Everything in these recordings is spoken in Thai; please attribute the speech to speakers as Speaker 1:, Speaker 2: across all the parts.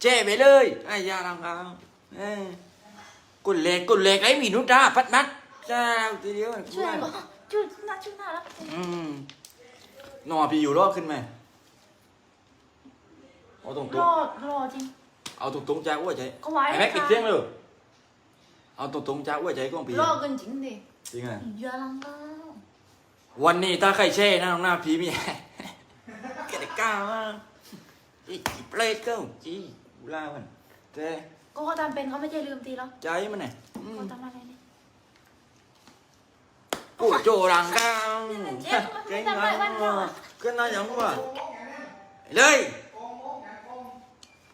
Speaker 1: เจ๊ไปเลยไอ้ยาลังกางเอ้ยกุนเล็กกุนเล็กไอ้มีนุตราพัดมัดเจ้าทีเดียว
Speaker 2: ช่วยบอกชื่อน่าชื่อน่ารัก
Speaker 1: อืมนอพี่อยู่รอดขึ้นไหมเอาตรง
Speaker 2: รอรอจริง
Speaker 1: ๆเอาตรงๆจ้าอ้วยใจ
Speaker 2: ก็ไว้
Speaker 1: ไอ้แม็กปิดเสียงเลยเอาตรงๆจ้าอ้วยใจกล้องพี่
Speaker 2: รอกันจริงดิ
Speaker 1: จริงอะ
Speaker 2: อย่าลังกา
Speaker 1: วันนี้ถ้าใครแช่นะน้องหน้าพี่มีแกได้กล้ามาก อีจีเปรตก็จีบุลามันแต่
Speaker 2: ก็เขาทำเป็นเขาไม่ใช่ลืมตีแล้ว
Speaker 1: ใจมันไงอืม
Speaker 2: เขาทำอะไรนี่
Speaker 1: โอ้โจรังก้าว
Speaker 2: เจ๊มันไม่ทำอะไรบ้านเราอะ
Speaker 1: ก็น่าอย่างว่าเลย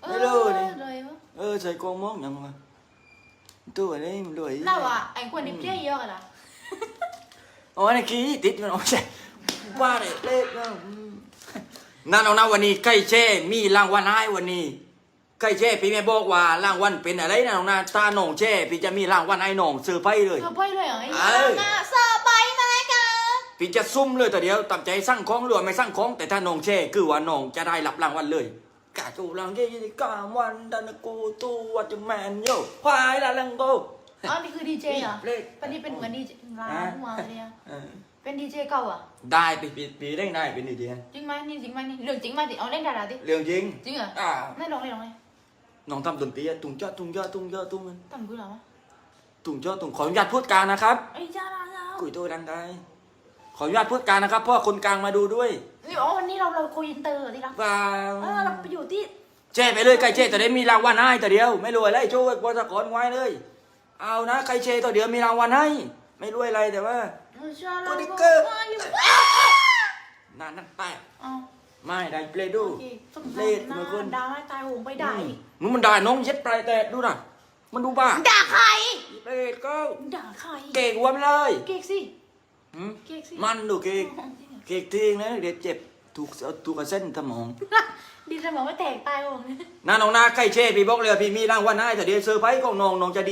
Speaker 1: ไม่รู้ดิ
Speaker 2: เลยวะ
Speaker 1: เออใส่กองมองอย่างว่าตัวนี้มันด้วย
Speaker 2: น่าว่ะไอ้คนนี้เจ๊เยอะกันละ
Speaker 1: โอ้ยนี่ขี้ติดมันโอ้ใช่ว่าเลยเล็กนะอืม นั่นเอานะวันนี้ใกล้แช่มีรางวัลให้วันนี้ใกล้แช่พี่แม่บอกว่ารางวัลเป็นอะไรนะน้องนาตาหนองแช่พี่จะมีรางวัลให้น้องเซอร์ไพรส์เลย
Speaker 2: เธอไปเลยเหรอไอ้
Speaker 1: เอ้ย
Speaker 2: น่าเซอร์ไปไหมคะ
Speaker 1: พี่จะซุ่มเลยแต่เดียวตับใจสร้างของหรือว่าไม่สร้างของแต่ถ้าน้องแช่คือว่าน้องจะได้รับรางวัลเลยกาจูรังเย่ยี่กาวันดันกูตูวัตแมนโยควายละลังโก
Speaker 2: อ๋อนี่คือดีเจเหรอ
Speaker 1: เลข
Speaker 2: เป็นนี่เป็นเหมือนดีเจร้า
Speaker 1: อะ
Speaker 2: นหัวเลยอะ
Speaker 1: เออ
Speaker 2: เป็นดีเจเก่าอะ
Speaker 1: ได้ปีปีปีได้ได้เป็นดีเดียน
Speaker 2: จริงไหมนี่จริงไหมนี่เรื่องจริงไหมดิเอาเล่นดาราดิ
Speaker 1: เรื่องจริง
Speaker 2: จริงเหรอ
Speaker 1: อ่า
Speaker 2: ไม่ลองเลยลองเลย
Speaker 1: น้องทำดนตรีอะตุงเจ้าตุงเจ้าตุงเจ้าตุงมัน
Speaker 2: ตั้งกูเหรอวะ
Speaker 1: ตุงเจ้าตุงขออนุญาตพูดกลางนะครับ
Speaker 2: ไอ้จ้าราจ้า
Speaker 1: กุยตัวดังได้ขออนุญาตพูดกลางนะครับเพราะว่าคนกลางมาดูด้วย
Speaker 2: นี่อ๋อวันนี้เราเราโคอินเตอร์ที่รัก
Speaker 1: ว้า
Speaker 2: เออเราไปอยู่ที่
Speaker 1: เจ้ไปเลยใครเจ้แต่ได้มีรางวัลให้แต่เดียว ไม่รวยอะไรโจ้ยบอสกรไว้เลย เอานะใครเจ้ตัวเดียวมีรางวัลให้ ไม่รวยอะไรแต่ว่า
Speaker 2: ชา
Speaker 1: โป
Speaker 2: ลาร
Speaker 1: ดิเกอร์
Speaker 2: อยู่
Speaker 1: นานนั่นแป้ง
Speaker 2: อ๋อ
Speaker 1: ไม่ได้เปลดู
Speaker 2: โอเคสม
Speaker 1: เล
Speaker 2: นา
Speaker 1: ดมือคน
Speaker 2: ดาวให้ตายโหงไปได้
Speaker 1: มึงมันด่าน้องเย็ดปลายแต่ดูนะมันดูบ้า
Speaker 2: ด่าใคร
Speaker 1: เปรตก็
Speaker 2: ด่าใคร
Speaker 1: เก่งวัวมันเลย
Speaker 2: เก๊กสิ
Speaker 1: หืม
Speaker 2: เก๊กสิ
Speaker 1: มันดูเก่ง
Speaker 2: จริงเหรอ
Speaker 1: เก่งทิ้งนะเดี๋ยวเจ็บถูกเอาถูกกับเส้นสมอง
Speaker 2: ดีสมองไม่แตกตายโหง
Speaker 1: น้าน้องนาใกล้เช่พี่บอกเลยว่าพี่มีรางวัลให้แต่เดี๋ยวเซอร์ไพรส์ของน้องน้องจะดี